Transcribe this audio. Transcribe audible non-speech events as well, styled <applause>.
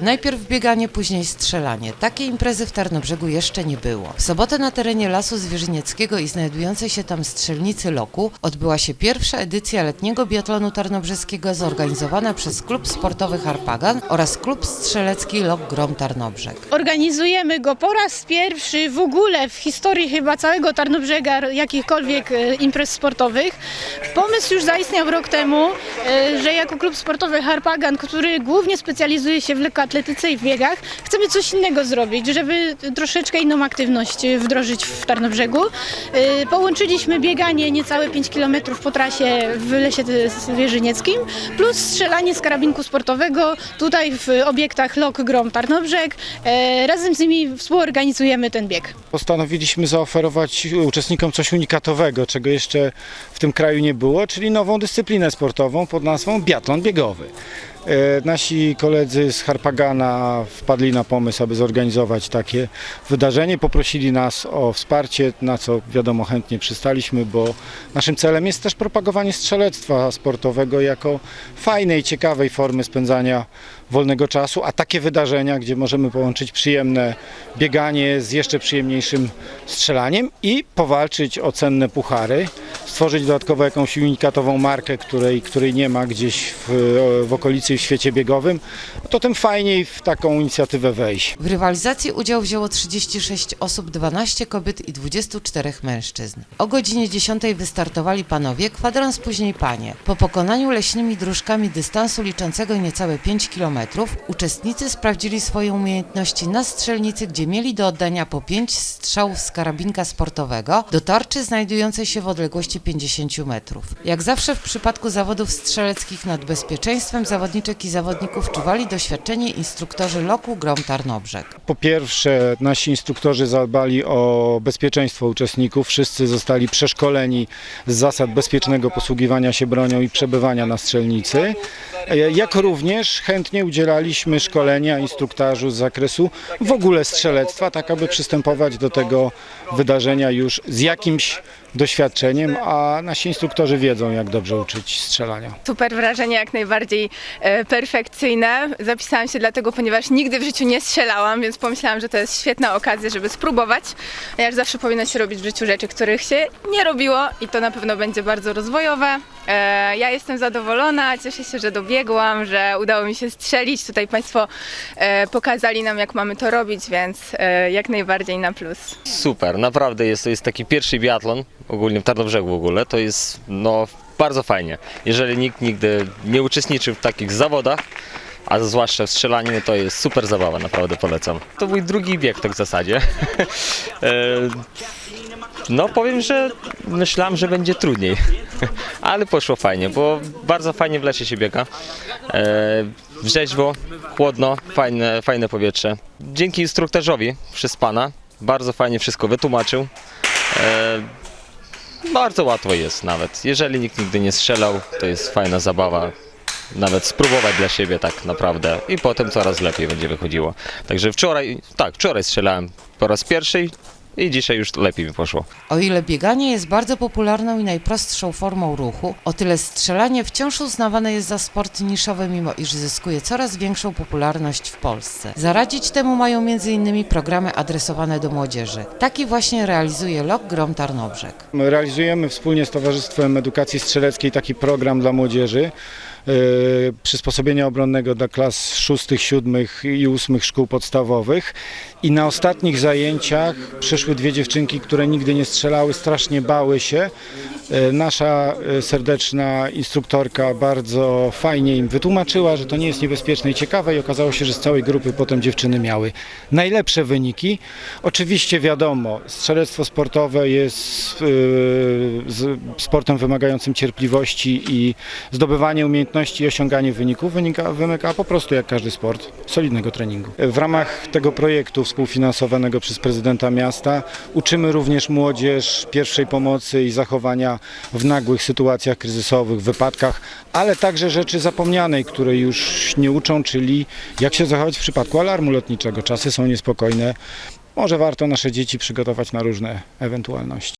Najpierw bieganie, później strzelanie. Takiej imprezy w Tarnobrzegu jeszcze nie było. W sobotę na terenie Lasu Zwierzynieckiego i znajdującej się tam strzelnicy Loku odbyła się pierwsza edycja letniego biatlonu tarnobrzeskiego zorganizowana przez klub sportowy Harpagan oraz klub strzelecki Lok Grom Tarnobrzeg. Organizujemy go po raz pierwszy w ogóle w historii chyba całego Tarnobrzega, jakichkolwiek e, imprez sportowych. Pomysł już zaistniał rok temu, e, że jako klub sportowy Harpagan, który głównie specjalizuje się w lekkoatletyce i w biegach, chcemy coś innego zrobić, żeby troszeczkę inną aktywność e, wdrożyć w Tarnobrzegu. E, Połączyliśmy bieganie niecałe 5 km po trasie w Lesie Zwierzynieckim, plus strzelanie z karabinku sportowego tutaj w obiektach Lok Grom Tarnobrzeg. E, Razem z nimi współorganizujemy ten bieg. Postanowiliśmy zaoferować uczestnikom coś unikatowego, czego jeszcze w tym kraju nie było, czyli nową dyscyplinę sportową pod nazwą biatlon biegowy. E, Nasi koledzy z Harpagana wpadli na pomysł, aby zorganizować takie wydarzenie. Poprosili nas o wsparcie, na co wiadomo chętnie przystaliśmy, bo naszym celem jest też propagowanie strzelectwa sportowego jako fajnej, ciekawej formy spędzania wolnego czasu, a takie wydarzenia, gdzie możemy połączyć przyjemne bieganie z jeszcze przyjemniejszym strzelaniem i powalczyć o cenne puchary, stworzyć dodatkowo jakąś unikatową markę, której, której nie ma gdzieś w, w okolicy w świecie biegowym, to tym fajniej w taką inicjatywę wejść. W rywalizacji udział wzięło 36 osób, 12 kobiet i 24 mężczyzn. O godzinie 10 wystartowali panowie, kwadrans później panie. Po pokonaniu leśnymi dróżkami dystansu liczącego niecałe 5 km, uczestnicy sprawdzili swoje umiejętności na strzelnicy, gdzie mieli do oddania po 5 strzałów z karabinka sportowego do tarczy znajdującej się w odległości 50 metrów. Jak zawsze w przypadku zawodów strzeleckich nad bezpieczeństwem zawodniczek i zawodników czuwali doświadczeni instruktorzy Loku Grom Tarnobrzeg. Po pierwsze, nasi instruktorzy zadbali o bezpieczeństwo uczestników. Wszyscy zostali przeszkoleni z zasad bezpiecznego posługiwania się bronią i przebywania na strzelnicy. E, Jak również chętnie udzielaliśmy szkolenia instruktażu z zakresu w ogóle strzelectwa, tak aby przystępować do tego wydarzenia już z jakimś doświadczeniem, a nasi instruktorzy wiedzą, jak dobrze uczyć strzelania. Super wrażenie, jak najbardziej e, perfekcyjne. Zapisałam się dlatego, ponieważ nigdy w życiu nie strzelałam, więc pomyślałam, że to jest świetna okazja, żeby spróbować. A jak zawsze powinno się robić w życiu rzeczy, których się nie robiło i to na pewno będzie bardzo rozwojowe. E, ja jestem zadowolona, cieszę się, że dobiegłam, że udało mi się strzelić. Tutaj Państwo e, pokazali nam, jak mamy to robić, więc e, jak najbardziej na plus. Super, naprawdę jest to jest taki pierwszy biatlon, ogólnie w Tarnobrzegu w ogóle, to jest no bardzo fajnie. Jeżeli nikt nigdy nie uczestniczył w takich zawodach, a zwłaszcza w strzelaniu, to jest super zabawa, naprawdę polecam. To mój drugi bieg tak w zasadzie. <laughs> E, no powiem, że myślałem, że będzie trudniej, <laughs> ale poszło fajnie, bo bardzo fajnie w lesie się biega. E, Rzeźwo, chłodno, fajne, fajne powietrze. Dzięki instruktorzowi przez pana bardzo fajnie wszystko wytłumaczył. Bardzo łatwo jest nawet. Jeżeli nikt nigdy nie strzelał, to jest fajna zabawa. Nawet spróbować dla siebie tak naprawdę i potem coraz lepiej będzie wychodziło. Także wczoraj, tak, wczoraj strzelałem po raz pierwszy i dzisiaj już lepiej mi poszło. O ile bieganie jest bardzo popularną i najprostszą formą ruchu, o tyle strzelanie wciąż uznawane jest za sport niszowy, mimo iż zyskuje coraz większą popularność w Polsce. Zaradzić temu mają m.in. programy adresowane do młodzieży. Taki właśnie realizuje Lok Grom Tarnobrzeg. My Realizujemy wspólnie z Towarzystwem Edukacji Strzeleckiej taki program dla młodzieży. E, Przysposobienia obronnego dla klas szóstych, siódmych i ósmych szkół podstawowych. I na ostatnich zajęciach przyszły dwie dziewczynki, które nigdy nie strzelały, strasznie bały się. E, Nasza e, serdeczna instruktorka bardzo fajnie im wytłumaczyła, że to nie jest niebezpieczne i ciekawe i okazało się, że z całej grupy potem dziewczyny miały najlepsze wyniki. Oczywiście wiadomo, strzelectwo sportowe jest sportem wymagającym cierpliwości i zdobywanie umiejętności i osiąganie wyników wynika, wymaga po prostu jak każdy sport solidnego treningu. W ramach tego projektu współfinansowanego przez prezydenta miasta uczymy również młodzież pierwszej pomocy i zachowania w nagłych sytuacjach kryzysowych, wypadkach, ale także rzeczy zapomnianej, której już nie uczą, czyli jak się zachować w przypadku alarmu lotniczego. Czasy są niespokojne. Może warto nasze dzieci przygotować na różne ewentualności.